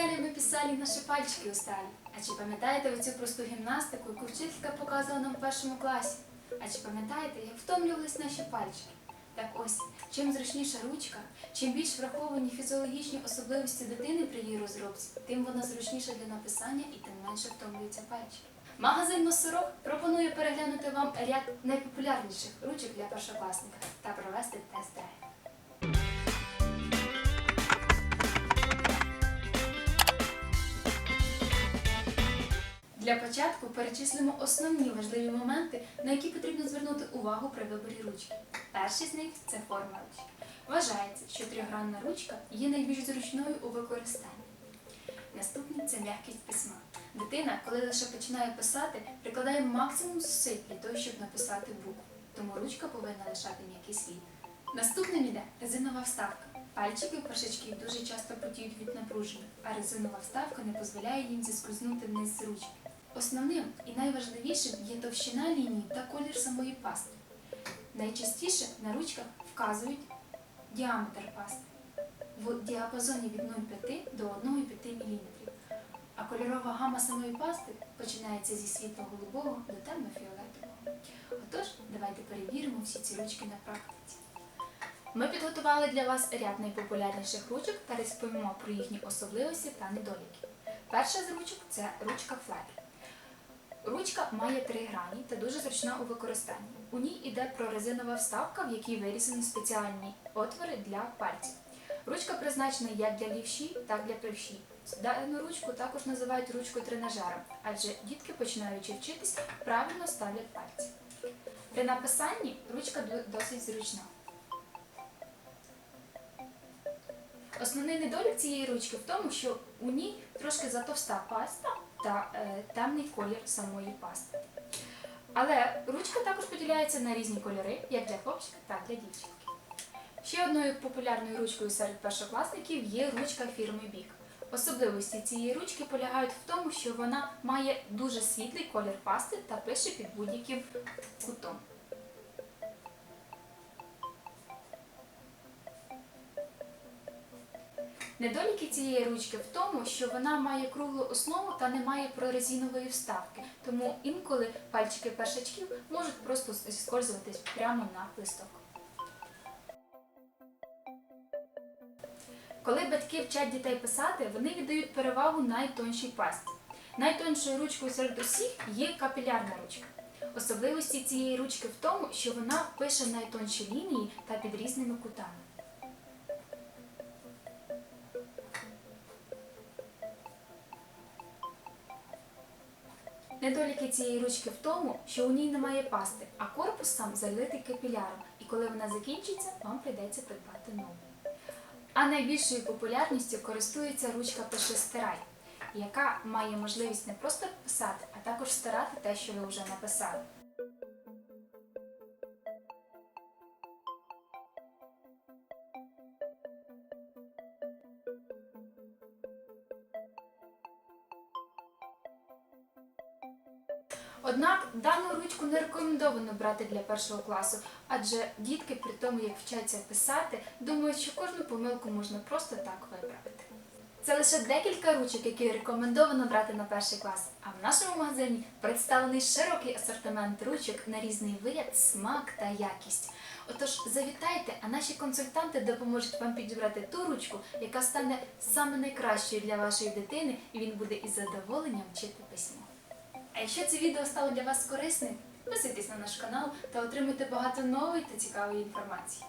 писали ми писали, наші пальчики устали. А чи пам'ятаєте ви цю просту гімнастику, яку вчителька показувала нам в першому класі? А чи пам'ятаєте, як втомлювались наші пальчики? Так ось, чим зручніша ручка, чим більш враховані фізіологічні особливості дитини при її розробці, тим вона зручніша для написання і тим менше втомлюються пальчики. Магазин Носорог пропонує переглянути вам ряд найпопулярніших ручок для першокласника та провести тест-драйв. Для початку перечислимо основні важливі моменти, на які потрібно звернути увагу при виборі ручки. Перший з них це форма ручки. Вважається, що трьохгранна ручка є найбільш зручною у використанні. Наступний це м'якість письма. Дитина, коли лише починає писати, прикладає максимум зусиль для того, щоб написати букву. Тому ручка повинна лишати м'який слід. Наступним іде резинова вставка. Пальчики у першачків дуже часто потіють від напруження, а резинова вставка не дозволяє їм зіскользнути вниз з ручки. Основним і найважливішим є товщина лінії та колір самої пасти. Найчастіше на ручках вказують діаметр пасти в діапазоні від 0,5 до 1,5 мм. А кольорова гама самої пасти починається зі світло-голубого до темно-фіолетового. Отож, давайте перевіримо всі ці ручки на практиці. Ми підготували для вас ряд найпопулярніших ручок та розповімо про їхні особливості та недоліки. Перша з ручок це ручка флайер. Ручка має три грані та дуже зручна у використанні. У ній йде прорезинова вставка, в якій вирізані спеціальні отвори для пальців. Ручка призначена як для лівші, так і для правші. Дану ручку також називають ручкою тренажером, адже дітки, починаючи вчитись, правильно ставлять пальці. При написанні ручка досить зручна. Основний недолік цієї ручки в тому, що у ній трошки затовста паста та е, темний колір самої пасти. Але ручка також поділяється на різні кольори, як для хлопчика, так і для дівчинки. Ще одною популярною ручкою серед першокласників є ручка фірми Бік. Особливості цієї ручки полягають в тому, що вона має дуже світлий колір пасти та пише під будь-яким кутом. Недоліки цієї ручки в тому, що вона має круглу основу та не має прорезинової вставки, тому інколи пальчики першачків можуть просто зіскользуватись прямо на листок. Коли батьки вчать дітей писати, вони віддають перевагу найтоншій пасті. Найтоншою ручкою серед усіх є капілярна ручка. Особливості цієї ручки в тому, що вона пише найтонші лінії та під різними кутами. Недоліки цієї ручки в тому, що у ній немає пасти, а корпус сам залитий капіляром, і коли вона закінчиться, вам прийдеться придбати нову. А найбільшою популярністю користується ручка Пиши стирай, яка має можливість не просто писати, а також стирати те, що ви вже написали. Однак дану ручку не рекомендовано брати для першого класу, адже дітки при тому, як вчаться писати, думають, що кожну помилку можна просто так виправити. Це лише декілька ручок, які рекомендовано брати на перший клас. А в нашому магазині представлений широкий асортимент ручок на різний вигляд, смак та якість. Отож, завітайте, а наші консультанти допоможуть вам підібрати ту ручку, яка стане саме найкращою для вашої дитини, і він буде із задоволенням вчити письмо. А якщо це відео стало для вас корисним, підписуйтесь на наш канал та отримуйте багато нової та цікавої інформації.